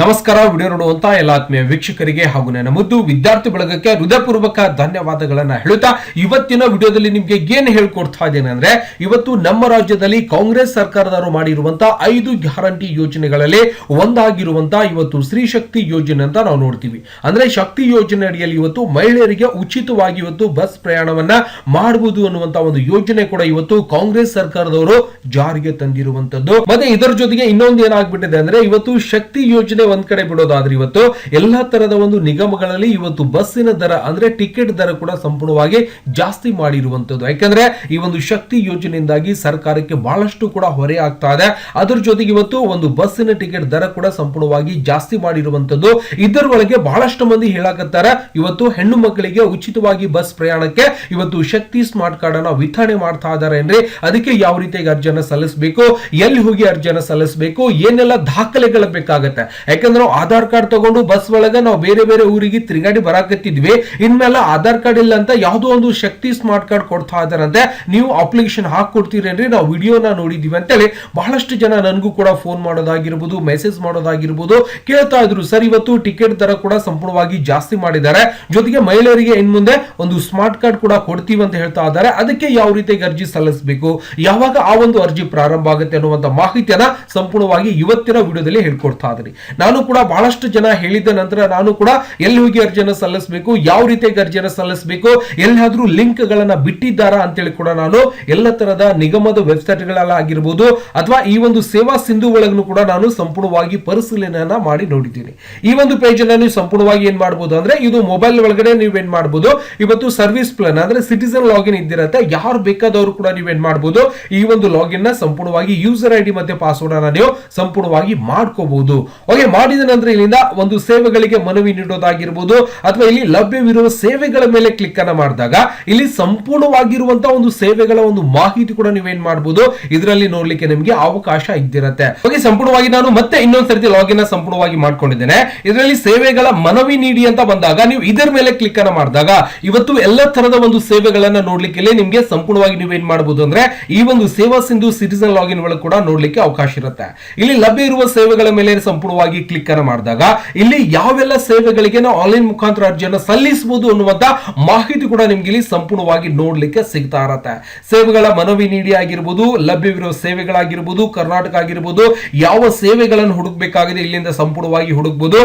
ನಮಸ್ಕಾರ, ವಿಡಿಯೋ ನೋಡುವಂತ ಎಲ್ಲ ಆತ್ಮೀಯ ವೀಕ್ಷಕರಿಗೆ ಹಾಗೂ ನನ್ನ ಮುದ್ದು ವಿದ್ಯಾರ್ಥಿ ಬಳಗಕ್ಕೆ ಹೃದಯಪೂರ್ವಕ ಧನ್ಯವಾದಗಳನ್ನ ಹೇಳುತ್ತಾ ಇವತ್ತಿನ ವಿಡಿಯೋದಲ್ಲಿ ನಿಮ್ಗೆ ಏನ್ ಹೇಳ್ಕೊಡ್ತಾ ಇದ್ದೇನೆ ಅಂದ್ರೆ, ಇವತ್ತು ನಮ್ಮ ರಾಜ್ಯದಲ್ಲಿ ಕಾಂಗ್ರೆಸ್ ಸರ್ಕಾರದವರು ಮಾಡಿರುವಂತ ಐದು ಗ್ಯಾರಂಟಿ ಯೋಜನೆಗಳಲ್ಲಿ ಒಂದಾಗಿರುವಂತ ಇವತ್ತು ಸ್ತ್ರೀ ಶಕ್ತಿ ಯೋಜನೆ ಅಂತ ನಾವು ನೋಡ್ತೀವಿ. ಅಂದ್ರೆ ಶಕ್ತಿ ಯೋಜನೆ ಅಡಿಯಲ್ಲಿ ಇವತ್ತು ಮಹಿಳೆಯರಿಗೆ ಉಚಿತವಾಗಿ ಇವತ್ತು ಬಸ್ ಪ್ರಯಾಣವನ್ನ ಮಾಡಬಹುದು ಅನ್ನುವಂತ ಒಂದು ಯೋಜನೆ ಕೂಡ ಇವತ್ತು ಕಾಂಗ್ರೆಸ್ ಸರ್ಕಾರದವರು ಜಾರಿಗೆ ತಂದಿರುವಂತದ್ದು. ಮತ್ತೆ ಇದರ ಜೊತೆಗೆ ಇನ್ನೊಂದು ಏನಾಗ್ಬಿಟ್ಟಿದೆ ಅಂದ್ರೆ, ಇವತ್ತು ಶಕ್ತಿ ಯೋಜನೆ ಒಂದ್ ಕಡೆ ಬಿಡೋದಾದ್ರೆ ಇವತ್ತು ಎಲ್ಲಾ ತರದ ಒಂದು ನಿಗಮಗಳಲ್ಲಿ ಇವತ್ತು ಬಸ್ಸಿನ ದರ ಅಂದ್ರೆ ಟಿಕೆಟ್ ದರ ಕೂಡ ಸಂಪೂರ್ಣವಾಗಿ ಜಾಸ್ತಿ ಮಾಡಿರುವಂತದ್ದು. ಯಾಕಂದ್ರೆ ಈ ಒಂದು ಶಕ್ತಿ ಯೋಜನೆಯಿಂದಾಗಿ ಸರ್ಕಾರಕ್ಕೆ ಬಹಳಷ್ಟು ಕೂಡ ಹೊರೆ ಆಗ್ತಾ ಇದೆ. ಅದ್ರ ಜೊತೆಗೆ ಇವತ್ತು ಒಂದು ಬಸ್ಸಿನ ಟಿಕೆಟ್ ದರ ಕೂಡ ಸಂಪೂರ್ಣವಾಗಿ ಜಾಸ್ತಿ ಮಾಡಿರುವಂತದ್ದು. ಇದರ ಒಳಗೆ ಬಹಳಷ್ಟು ಮಂದಿ ಹೇಳಾಕತ್ತಾರ, ಇವತ್ತು ಹೆಣ್ಣು ಮಕ್ಕಳಿಗೆ ಉಚಿತವಾಗಿ ಬಸ್ ಪ್ರಯಾಣಕ್ಕೆ ಇವತ್ತು ಶಕ್ತಿ ಸ್ಮಾರ್ಟ್ ಕಾರ್ಡ್ ಅನ್ನ ವಿತರಣೆ ಮಾಡ್ತಾ ಇದ್ದಾರೆ ಏನ್ರಿ? ಅದಕ್ಕೆ ಯಾವ ರೀತಿಯಾಗಿ ಅರ್ಜಿಯನ್ನು ಸಲ್ಲಿಸಬೇಕು? ಎಲ್ಲಿ ಹೋಗಿ ಅರ್ಜಿಯನ್ನು ಸಲ್ಲಿಸಬೇಕು? ಏನೆಲ್ಲ ದಾಖಲೆಗಳು ಬೇಕಾಗತ್ತೆ? ಯಾಕಂದ್ರೆ ನಾವು ಆಧಾರ್ ಕಾರ್ಡ್ ತಗೊಂಡು ಬಸ್ ಒಳಗೆ ನಾವು ಬೇರೆ ಬೇರೆ ಊರಿಗೆ ತಿರುಗಾಡಿ ಬರಾಕತ್ತಿದ್ವಿ. ಇನ್ಮೇಲೆ ಆಧಾರ್ ಕಾರ್ಡ್ ಇಲ್ಲ ಅಂತ ಯಾವುದೋ ಒಂದು ಶಕ್ತಿ ಸ್ಮಾರ್ಟ್ ಕಾರ್ಡ್ ಕೊಡ್ತಾ ಇದಾರಂತೆ ನೀವು ಅಪ್ಲಿಕೇಶನ್ ಹಾಕೊಡ್ತೀರೇನ್ರಿ ನಾವು ವಿಡಿಯೋನ ನೋಡಿದೀವಿ ಅಂತೇಳಿ ಬಹಳಷ್ಟು ಜನ ನನಗೂ ಕೂಡ ಫೋನ್ ಮಾಡೋದಾಗಿರ್ಬೋದು, ಮೆಸೇಜ್ ಮಾಡೋದಾಗಿರ್ಬೋದು ಕೇಳ್ತಾ ಇದ್ರು. ಸರ್, ಇವತ್ತು ಟಿಕೆಟ್ ದರ ಕೂಡ ಸಂಪೂರ್ಣವಾಗಿ ಜಾಸ್ತಿ ಮಾಡಿದ್ದಾರೆ. ಜೊತೆಗೆ ಮಹಿಳೆಯರಿಗೆ ಇನ್ ಮುಂದೆ ಒಂದು ಸ್ಮಾರ್ಟ್ ಕಾರ್ಡ್ ಕೂಡ ಕೊಡ್ತೀವಿ ಅಂತ ಹೇಳ್ತಾ ಇದ್ದಾರೆ. ಅದಕ್ಕೆ ಯಾವ ರೀತಿಯಾಗಿ ಅರ್ಜಿ ಸಲ್ಲಿಸಬೇಕು? ಯಾವಾಗ ಆ ಒಂದು ಅರ್ಜಿ ಪ್ರಾರಂಭ ಆಗುತ್ತೆ ಅನ್ನುವಂತ ಮಾಹಿತಿಯನ್ನ ಸಂಪೂರ್ಣವಾಗಿ ಇವತ್ತಿನ ವಿಡಿಯೋದಲ್ಲಿ ಹೇಳ್ಕೊಡ್ತಾ ಇದ್ದೀನಿ. ನಾನು ಕೂಡ ಬಹಳಷ್ಟು ಜನ ಹೇಳಿದ ನಂತರ ನಾನು ಕೂಡ ಎಲ್ಲಿ ಹೋಗಿ ಅರ್ಜಿಯನ್ನು ಸಲ್ಲಿಸಬೇಕು, ಯಾವ ರೀತಿಯಾಗಿ ಅರ್ಜಿಯನ್ನು ಸಲ್ಲಿಸಬೇಕು ಎಲ್ಲಾದ್ರೂ ಲಿಂಕ್ ಗಳನ್ನ ಬಿಟ್ಟಿದ್ದಾರಾ ಅಂತೇಳಿ ಕೂಡ ನಾನು ಎಲ್ಲ ತರದ ನಿಗಮದ ವೆಬ್ಸೈಟ್ ಗಳಾಗಿರ್ಬೋದು ಅಥವಾ ಈ ಒಂದು ಸೇವಾ ಸಿಂಧು ಒಳಗೂ ಕೂಡ ನಾನು ಸಂಪೂರ್ಣವಾಗಿ ಪರಿಶೀಲನೆಯನ್ನ ಮಾಡಿ ನೋಡಿದ್ದೀನಿ. ಈ ಒಂದು ಪೇಜ್ ಅನ್ನ ನೀವು ಸಂಪೂರ್ಣವಾಗಿ ಏನ್ ಮಾಡಬಹುದು ಅಂದ್ರೆ ಇದು ಮೊಬೈಲ್ ಒಳಗಡೆ ನೀವು ಏನ್ ಮಾಡಬಹುದು ಇವತ್ತು ಸರ್ವಿಸ್ ಪ್ಲಾನ್ ಅಂದ್ರೆ ಸಿಟಿಸನ್ ಲಾಗಿನ್ ಇದ್ದಿರತ್ತೆ, ಯಾರು ಬೇಕಾದವರು ಕೂಡ ನೀವು ಏನ್ ಮಾಡಬಹುದು ಈ ಒಂದು ಲಾಗಿನ್ನ ಸಂಪೂರ್ಣವಾಗಿ ಯೂಸರ್ ಐ ಡಿ ಮತ್ತೆ ಪಾಸ್ವರ್ಡ್ ಅನ್ನ ನೀವು ಸಂಪೂರ್ಣವಾಗಿ ಮಾಡ್ಕೋಬಹುದು ಓಕೆ ಮಾಡಿದ ನಂತರ ಇಲ್ಲಿಂದ ಒಂದು ಸೇವೆಗಳಿಗೆ ಮನವಿ ನೀಡೋದಾಗಿರ್ಬೋದು, ಅಥವಾ ಇಲ್ಲಿ ಲಭ್ಯವಿರುವ ಸೇವೆಗಳ ಮೇಲೆ ಕ್ಲಿಕ್ ಅನ್ನ ಮಾಡಿದಾಗ, ಇಲ್ಲಿ ಸಂಪೂರ್ಣವಾಗಿರುವಂತಹ ಒಂದು ಸೇವೆಗಳ ಒಂದು ಮಾಹಿತಿ ಕೂಡ ನೀವೇನ್ ಮಾಡಬಹುದು ಇದರಲ್ಲಿ ನೋಡ್ಲಿಕ್ಕೆ ನಿಮಗೆ ಅವಕಾಶ ಇದ್ದಿರತ್ತೆ. ಹೋಗಿ ಸಂಪೂರ್ಣವಾಗಿ ನಾನು ಮತ್ತೆ ಇನ್ನೊಂದ್ ಸರ್ತಿ ಲಾಗಿನ್ ಸಂಪೂರ್ಣವಾಗಿ ಮಾಡ್ಕೊಂಡಿದ್ದೇನೆ. ಇದರಲ್ಲಿ ಸೇವೆಗಳ ಮನವಿ ನೀಡಿ ಅಂತ ಬಂದಾಗ, ನೀವು ಇದರ ಮೇಲೆ ಕ್ಲಿಕ್ ಅನ್ನ ಮಾಡಿದಾಗ, ಇವತ್ತು ಎಲ್ಲ ತರದ ಒಂದು ಸೇವೆಗಳನ್ನ ನೋಡ್ಲಿಕ್ಕೆ ನಿಮ್ಗೆ ಸಂಪೂರ್ಣವಾಗಿ ನೀವೇನ್ ಮಾಡಬಹುದು ಅಂದ್ರೆ, ಈ ಒಂದು ಸೇವಾ ಸಿಂಧು ಸಿಟಿಸನ್ ಲಾಗಿನ್ ಒಳಗೆ ಕೂಡ ನೋಡ್ಲಿಕ್ಕೆ ಅವಕಾಶ ಇರುತ್ತೆ. ಇಲ್ಲಿ ಲಭ್ಯ ಇರುವ ಸೇವೆಗಳ ಮೇಲೆ ಸಂಪೂರ್ಣವಾಗಿ ಕ್ಲಿಕ್ ಅನ್ನು ಮಾಡಿದಾಗ ಇಲ್ಲಿ ಯಾವೆಲ್ಲ ಸೇವೆಗಳಿಗೆ ನಾವು ಆನ್ಲೈನ್ ಮುಖಾಂತರ ಅರ್ಜಿಯನ್ನು ಸಲ್ಲಿಸಬಹುದು ಅನ್ನುವಂತ ಮಾಹಿತಿ ಕೂಡ ನಿಮ್ಗೆ ಇಲ್ಲಿ ಸಂಪೂರ್ಣವಾಗಿ ನೋಡ್ಲಿಕ್ಕೆ ಸಿಗ್ತಾ ಇರತ್ತೆ. ಸೇವೆಗಳ ಮನವಿ ನೀಡಿ ಆಗಿರ್ಬೋದು, ಲಭ್ಯವಿರುವ ಸೇವೆಗಳಾಗಿರ್ಬೋದು, ಕರ್ನಾಟಕ ಆಗಿರ್ಬೋದು, ಯಾವ ಸೇವೆಗಳನ್ನು ಹುಡುಕ್ಬೇಕಾಗಿದೆ ಇಲ್ಲಿಂದ ಸಂಪೂರ್ಣವಾಗಿ ಹುಡುಕ್ಬೋದು.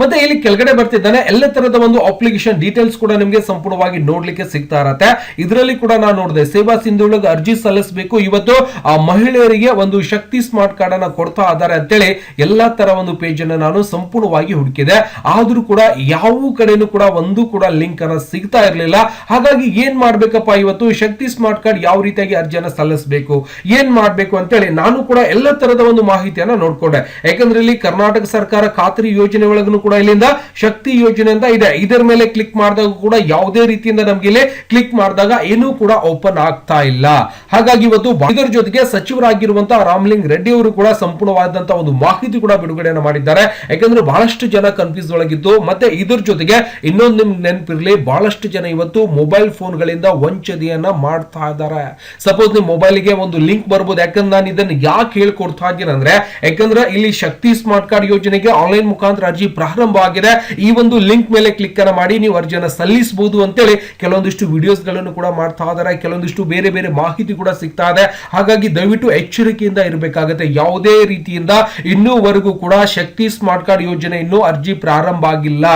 ಮತ್ತೆ ಇಲ್ಲಿ ಕೆಳಗಡೆ ಬರ್ತಿದ್ದಾನೆ, ಎಲ್ಲ ತರದ ಒಂದು ಅಪ್ಲಿಕೇಶನ್ ಡೀಟೇಲ್ಸ್ ಕೂಡ ನಿಮಗೆ ಸಂಪೂರ್ಣವಾಗಿ ನೋಡ್ಲಿಕ್ಕೆ ಸಿಗ್ತಾ ಇರತ್ತೆ. ಇದರಲ್ಲಿ ಕೂಡ ನಾನು ನೋಡಿದೆ, ಸೇವಾ ಸಿಂಧುಳಗ ಅರ್ಜಿ ಸಲ್ಲಿಸಬೇಕು. ಇವತ್ತು ಆ ಮಹಿಳೆಯರಿಗೆ ಒಂದು ಶಕ್ತಿ ಸ್ಮಾರ್ಟ್ ಕಾರ್ಡ್ ಅನ್ನ ಕೊಡ್ತಾ ಇದ್ದಾರೆ ಅಂತೇಳಿ ಎಲ್ಲಾ ತರ ಒಂದು ಪೇಜ್ ಅನ್ನ ನಾನು ಸಂಪೂರ್ಣವಾಗಿ ಹುಡುಕಿದೆ. ಆದ್ರೂ ಕೂಡ ಯಾವ ಕಡೆನೂ ಕೂಡ ಒಂದು ಕೂಡ ಲಿಂಕ್ ಅನ್ನ ಸಿಗ್ತಾ ಇರಲಿಲ್ಲ. ಹಾಗಾಗಿ ಏನ್ ಮಾಡ್ಬೇಕಪ್ಪ ಇವತ್ತು? ಶಕ್ತಿ ಸ್ಮಾರ್ಟ್ ಕಾರ್ಡ್ ಯಾವ ರೀತಿಯಾಗಿ ಅರ್ಜಿಯನ್ನ ಸಲ್ಲಿಸಬೇಕು? ಏನ್ ಮಾಡ್ಬೇಕು ಅಂತೇಳಿ ನಾನು ಕೂಡ ಎಲ್ಲ ತರದ ಒಂದು ಮಾಹಿತಿಯನ್ನ ನೋಡ್ಕೊಂಡೆ. ಯಾಕಂದ್ರೆ ಇಲ್ಲಿ ಕರ್ನಾಟಕ ಸರ್ಕಾರ ಖಾತ್ರಿ ಯೋಜನೆ ಒಳಗೂ ಕೂಡ ಇಲ್ಲಿಂದ ಶಕ್ತಿ ಯೋಜನೆ ಅಂತ ಇದೆ. ಇದರ ಮೇಲೆ ಕ್ಲಿಕ್ ಮಾಡಿದಾಗ ಕೂಡ ಯಾವುದೇ ರೀತಿಯಿಂದ ನಮ್ಗೆ ಇಲ್ಲಿ ಕ್ಲಿಕ್ ಮಾಡಿದಾಗ ಏನೂ ಕೂಡ ಓಪನ್ ಆಗ್ತಾ ಇಲ್ಲ. ಹಾಗಾಗಿ ಇವತ್ತು ಇದರ ಜೊತೆಗೆ ಸಚಿವರಾಗಿರುವಂತಹ ರಾಮ್ಲಿಂಗ್ ರೆಡ್ಡಿ ಅವರು ಕೂಡ ಸಂಪೂರ್ಣವಾದಂತಹ ಒಂದು ಮಾಹಿತಿ ಕೂಡ ಬಿಡುಗಡೆಯನ್ನು ಮಾಡಿದ್ದಾರೆ. ಯಾಕಂದ್ರೆ ಬಹಳಷ್ಟು ಜನ ಕನ್ಫ್ಯೂಸ್ ಒಳಗಿದ್ದು, ಮತ್ತೆ ಇದ್ರ ಜೊತೆಗೆ ಇನ್ನೊಂದು ನಿಮ್ಗೆ ನೆನಪಿರಲಿ, ಬಹಳಷ್ಟು ಜನ ಇವತ್ತು ಮೊಬೈಲ್ ಫೋನ್ಗಳಿಂದ ವಂಚನೆಯನ್ನ ಮಾಡ್ತಾ ಇದ್ದಾರೆ. ಸಪೋಸ್ ನಿಮ್ ಮೊಬೈಲ್ಗೆ ಒಂದು ಲಿಂಕ್ ಬರ್ಬೋದು, ಯಾಕಂದ್ರೆ ನಾನು ಇದನ್ನು ಯಾಕೆ ಹೇಳ್ಕೊಡ್ತಾ ಇದ್ದೀನಿ ಅಂದ್ರೆ, ಯಾಕಂದ್ರೆ ಇಲ್ಲಿ ಶಕ್ತಿ ಸ್ಮಾರ್ಟ್ ಕಾರ್ಡ್ ಯೋಜನೆಗೆ ಆನ್ಲೈನ್ ಮುಖಾಂತರ ಅರ್ಜಿ ಪ್ರಾರಂಭ ಆಗಿದೆ. ಈ ಒಂದು ಲಿಂಕ್ ಮೇಲೆ ಕ್ಲಿಕ್ ಅನ್ನ ಮಾಡಿ ನೀವು ಅರ್ಜಿಯನ್ನ ಸಲ್ಲಿಸಬಹುದು ಅಂತೇಳಿ ಕೆಲವೊಂದಿಷ್ಟು ವಿಡಿಯೋಸ್ಗಳನ್ನು ಕೂಡ ಮಾಡ್ತಾ ಇದ್ದಾರೆ. ಕೆಲವೊಂದಿಷ್ಟು ಬೇರೆ ಬೇರೆ ಮಾಹಿತಿ ಕೂಡ ಸಿಗ್ತಾ ಇದೆ. ಹಾಗಾಗಿ ದಯವಿಟ್ಟು ಎಚ್ಚರಿಕೆಯಿಂದ ಇರಬೇಕಾಗುತ್ತೆ. ಯಾವುದೇ ರೀತಿಯಿಂದ ಇನ್ನೂವರೆಗೂ ಕೂಡ ಶಕ್ತಿ ಸ್ಮಾರ್ಟ್ ಕಾರ್ಡ್ ಯೋಜನೆ ಇನ್ನೂ ಅರ್ಜಿ ಪ್ರಾರಂಭ ಆಗಿಲ್ಲ.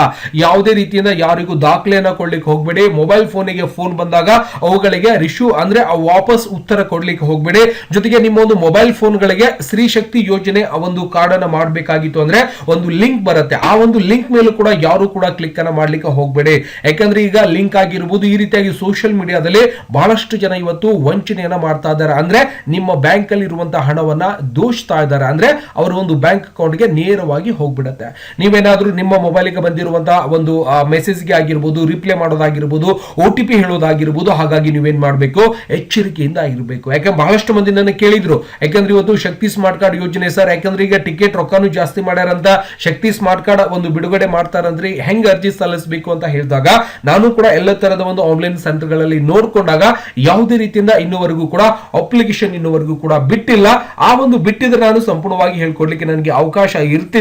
ಯಾವುದೇ ರೀತಿಯಿಂದ ಯಾರಿಗೂ ದಾಖಲೆಯನ್ನು ಕೊಡ್ಲಿಕ್ಕೆ ಹೋಗ್ಬೇಡಿ. ಮೊಬೈಲ್ ಫೋನಿಗೆ ಫೋನ್ ಬಂದಾಗ ಅವುಗಳಿಗೆ ರಿಶ್ಯೂ ಅಂದ್ರೆ ವಾಪಸ್ ಉತ್ತರ ಕೊಡ್ಲಿಕ್ಕೆ ಹೋಗ್ಬೇಡಿ. ಜೊತೆಗೆ ನಿಮ್ಮ ಒಂದು ಮೊಬೈಲ್ ಫೋನ್ಗಳಿಗೆ ಸ್ತ್ರೀ ಶಕ್ತಿ ಯೋಜನೆ ಆ ಒಂದು ಕಾರ್ಡ್ ಅನ್ನ ಮಾಡಬೇಕಾಗಿತ್ತು ಅಂದ್ರೆ ಒಂದು ಲಿಂಕ್ ಬರುತ್ತೆ. ಆ ಒಂದು ಲಿಂಕ್ ಮೇಲೂ ಕೂಡ ಯಾರು ಕೂಡ ಕ್ಲಿಕ್ ಅನ್ನ ಮಾಡ್ಲಿಕ್ಕೆ ಹೋಗ್ಬೇಡಿ. ಯಾಕಂದ್ರೆ ಈಗ ಲಿಂಕ್ ಆಗಿರ್ಬೋದು, ಈ ರೀತಿಯಾಗಿ ಸೋಷಿಯಲ್ ಮೀಡಿಯಾದಲ್ಲಿ ಬಹಳಷ್ಟು ಜನ ಇವತ್ತು ವಂಚನೆಯನ್ನ ಮಾಡ್ತಾ ಇದ್ದಾರೆ. ಅಂದ್ರೆ ನಿಮ್ಮ ಬ್ಯಾಂಕ್ ಅಲ್ಲಿ ಇರುವಂತಹ ಹಣವನ್ನ ದೋಷ್ತಾ ಇದ್ದಾರೆ. ಅಂದ್ರೆ ಅವರ ಒಂದು ಬ್ಯಾಂಕ್ ಅಕೌಂಟ್ಗೆ ನೇರವಾಗಿ ಹೋಗ್ಬಿಡುತ್ತೆ. ನೀವೇನಾದರೂ ನಿಮ್ಮ ಮೊಬೈಲಿಗೆ ಬಂದಿರುವಂತಹ ಒಂದು ಮೆಸೇಜ್ಗೆ ಆಗಿರ್ಬೋದು ರಿಪ್ಲೈ ಮಾಡೋದಾಗಿರ್ಬೋದು ಒ ಟಿ ಪಿ ಹೇಳೋದಾಗಿರ್ಬೋದು, ಹಾಗಾಗಿ ನೀವೇನ್ ಮಾಡಬೇಕು? ಎಚ್ಚರಿಕೆಯಿಂದ ಇರಬೇಕು. ಯಾಕಂದ್ರೆ ಬಹಳಷ್ಟು ಮಂದಿ ನನ್ನ ಕೇಳಿದ್ರು. ಯಾಕಂದ್ರೆ ಇವತ್ತು ಶಕ್ತಿ ಸ್ಮಾರ್ಟ್ ಕಾರ್ಡ್ ಯೋಜನೆ ಸರ್, ಯಾಕಂದ್ರೆ ಈಗ ಟಿಕೆಟ್ ರೊಕ್ಕಾನು ಜಾಸ್ತಿ ಮಾಡ್ಯಾರಂತ. ಶಕ್ತಿ ಸ್ಮಾರ್ಟ್ ಕಾರ್ಡ್ ಒಂದು ಬಿಡುಗಡೆ ಮಾಡ್ತಾರಂದ್ರೆ ಹೆಂಗ್ ಅರ್ಜಿ ಸಲ್ಲಿಸಬೇಕು ಅಂತ ಹೇಳಿದಾಗ, ನಾನು ಕೂಡ ಎಲ್ಲ ತರದ ಒಂದು ಆನ್ಲೈನ್ ಸೆಂಟರ್ಗಳಲ್ಲಿ ನೋಡ್ಕೊಂಡಾಗ ಯಾವುದೇ ರೀತಿಯಿಂದ ಇನ್ನುವರೆಗೂ ಕೂಡ ಅಪ್ಲಿಕೇಶನ್ ಇನ್ನುವರೆಗೂ ಕೂಡ ಬಿಟ್ಟಿಲ್ಲ. ಆ ಒಂದು ಬಿಟ್ಟಿದ್ರೆ ನಾನು ಸಂಪೂರ್ಣವಾಗಿ ಹೇಳ್ಕೊಡ್ಲಿಕ್ಕೆ ನನಗೆ ಅವಕಾಶ ಇರ್ತಿತ್ತು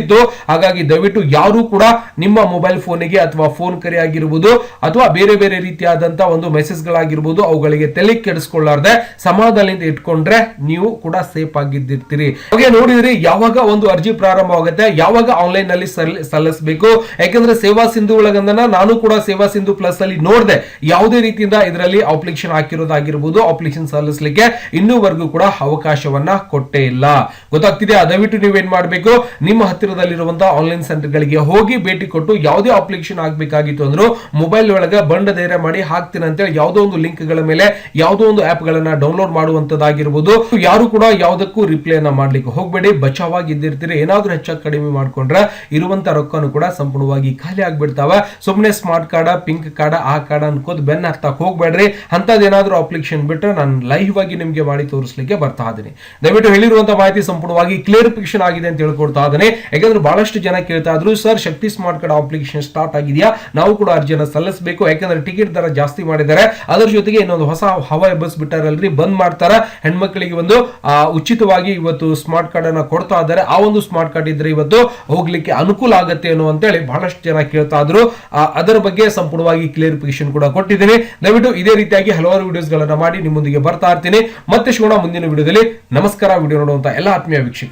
ಹಾಗಾಗಿ ದಯವಿಟ್ಟು ಯಾರು ಕೂಡ ನಿಮ್ಮ ಮೊಬೈಲ್ ಫೋನಿಗೆ ಅಥವಾ ಫೋನ್ ಕರೆ ಆಗಿರ್ಬೋದು ಅಥವಾ ಬೇರೆ ಬೇರೆ ರೀತಿಯಾದಂತ ಒಂದು ಮೆಸೇಜ್ ಗಳಾಗಿರ್ಬೋದು, ಅವುಗಳಿಗೆ ತಲೆ ಕೆಡಿಸ್ಕೊಳ್ಳಾರ್ದೆ ಸಮಾಧಾನದಿಂದ ಇಟ್ಕೊಂಡ್ರೆ ನೀವು ಕೂಡ ಸೇಫ್ ಆಗಿದ್ದಿರ್ತೀರಿ. ಹಾಗೆ ನೋಡಿದ್ರಿ ಯಾವಾಗ ಒಂದು ಅರ್ಜಿ ಪ್ರಾರಂಭವಾಗುತ್ತೆ, ಯಾವಾಗ ಆನ್ಲೈನ್ನಲ್ಲಿ ಸಲ್- ಸಲ್ಲಿಸಬೇಕು, ಯಾಕಂದ್ರೆ ಸೇವಾ ಸಿಂಧು ಒಳಗಂದನ ನಾನು ಕೂಡ ಸೇವಾ ಸಿಂಧು ಪ್ಲಸ್ ಅಲ್ಲಿ ನೋಡಿದೆ, ಯಾವುದೇ ರೀತಿಯಿಂದ ಇದರಲ್ಲಿ ಅಪ್ಲಿಕೇಶನ್ ಹಾಕಿರೋದಾಗಿರ್ಬೋದು ಅಪ್ಲಿಕೇಶನ್ ಸಲ್ಲಿಸಲಿಕ್ಕೆ ಇನ್ನೂವರೆಗೂ ಕೂಡ ಅವಕಾಶವನ್ನ ಕೊಟ್ಟೇ ಇಲ್ಲ. ಗೊತ್ತಾಗ್ತಿದೆ ದಯವಿಟ್ಟು ನೀವೇನ್ ಮಾಡಬೇಕು, ನಿಮ್ಮ ಹತ್ತಿರದಲ್ಲಿರುವಂತಹ ಆನ್ಲೈನ್ ಸೆಂಟರ್ ಗಳಿಗೆ ಹೋಗಿ ಭೇಟಿ ಕೊಟ್ಟು ಯಾವುದೇ ಅಪ್ಲಿಕೇಶನ್ ಆಗಬೇಕಾಗಿತ್ತು ಅಂದ್ರೂ ಮೊಬೈಲ್ ಒಳಗೆ ಬಂಡ ಧೈರ್ಯ ಮಾಡಿ ಹಾಕ್ತೀನಿ ಅಂತೇಳಿ ಯಾವುದೋ ಒಂದು ಲಿಂಕ್ಗಳ ಮೇಲೆ ಯಾವುದೋ ಒಂದು ಆಪ್ ಗಳನ್ನ ಡೌನ್ಲೋಡ್ ಮಾಡುವಂತದ್ದಾಗಿರ್ಬೋದು. ಯಾರು ಕೂಡ ಯಾವುದಕ್ಕೂ ರಿಪ್ಲೈ ಮಾಡ್ಲಿಕ್ಕೆ ಹೋಗ್ಬೇಡಿ. ಬಚಾವಾಗಿ ಇದ್ದಿರ್ತೀರಿ. ಏನಾದ್ರೂ ಹೆಚ್ಚಾಗಿ ಕಡಿಮೆ ಮಾಡ್ಕೊಂಡ್ರೆ ಇರುವಂತ ರೊಕ್ಕನು ಕೂಡ ಸಂಪೂರ್ಣವಾಗಿ ಖಾಲಿ ಆಗ್ಬಿಡ್ತಾವ. ಸುಮ್ಮನೆ ಸ್ಮಾರ್ಟ್ ಕಾರ್ಡ್ ಪಿಂಕ್ ಕಾರ್ಡ್ ಆ ಕಾರ್ಡ್ ಅನ್ಕೋದ್ ಬೆನ್ನ ಹಾಕ್ತಾ ಹೋಗ್ಬೇಡ್ರಿ. ಅಂತದೇನಾದ್ರೂ ಅಪ್ಲಿಕೇಶನ್ ಬಿಟ್ರೆ ನಾನು ಲೈವ್ ಆಗಿ ನಿಮ್ಗೆ ಮಾಡಿ ತೋರಿಸ್ಲಿಕ್ಕೆ ಬರ್ತಾ ಇದ್ದೀನಿ. ದಯವಿಟ್ಟು ಹೇಳಿರುವಂತಹ ಮಾಹಿತಿ ಸಂಪೂರ್ಣವಾಗಿ ಕ್ಲಿಯರಿಫಿಕೇಶನ್ ಆಗಿದೆ ಅಂತ ಹೇಳ್ಕೊಡ್ತಾ ಇದ್ದೇನೆ. ಯಾಕಂದ್ರೆ ಬಹಳಷ್ಟು ಜನ ಕೇಳ್ತಾ ಇದ್ರು, sir Shakti smart card application start ಆಗಿದೆಯಾ? ನಾವು ಕೂಡ ಅರ್ಜಿಯನ್ನು ಸಲ್ಲಿಸಬೇಕು. ಯಾಕಂದ್ರೆ ಟಿಕೆಟ್ ದರ ಜಾಸ್ತಿ ಮಾಡಿದ್ದಾರೆ. ಅದರ ಜೊತೆಗೆ ಇನ್ನೊಂದು ಹೊಸ ಹವಾಯ ಬಸ್ ಬಿಟ್ಟಾರಲ್ರಿ, ಬಂದ್ ಮಾಡ್ತಾರ. ಹೆಣ್ಮಕ್ಳಿಗೆ ಒಂದು ಉಚಿತವಾಗಿ ಇವತ್ತು ಸ್ಮಾರ್ಟ್ ಕಾರ್ಡ್ ಅನ್ನ ಕೊಡ್ತಾ ಇದ್ದಾರೆ. ಆ ಒಂದು ಸ್ಮಾರ್ಟ್ ಕಾರ್ಡ್ ಇದ್ರೆ ಇವತ್ತು ಹೋಗ್ಲಿಕ್ಕೆ ಅನುಕೂಲ ಆಗುತ್ತೆ ಅನ್ನೋ ಅಂತೇಳಿ ಬಹಳಷ್ಟು ಜನ ಕೇಳ್ತಾ ಇದ್ರು. ಅದರ ಬಗ್ಗೆ ಸಂಪೂರ್ಣವಾಗಿ ಕ್ಲಿಯರಿಫಿಕೇಶನ್ ಕೂಡ ಕೊಟ್ಟಿದ್ದೀನಿ. ದಯವಿಟ್ಟು ಇದೇ ರೀತಿಯಾಗಿ ಹಲವಾರು ವಿಡಿಯೋಸ್ ಗಳನ್ನ ಮಾಡಿ ನಿಮ್ಮೊಂದಿಗೆ ಬರ್ತಾ ಇರ್ತೀನಿ. ಮತ್ತೆ ಶಿವಣ ಮುಂದಿನ ವಿಡಿಯೋದಲ್ಲಿ ನಮಸ್ಕಾರ. ವಿಡಿಯೋ ನೋಡುವಂತ ಎಲ್ಲ ಆತ್ಮೀಯ ವೀಕ್ಷಕರಿಗೆ.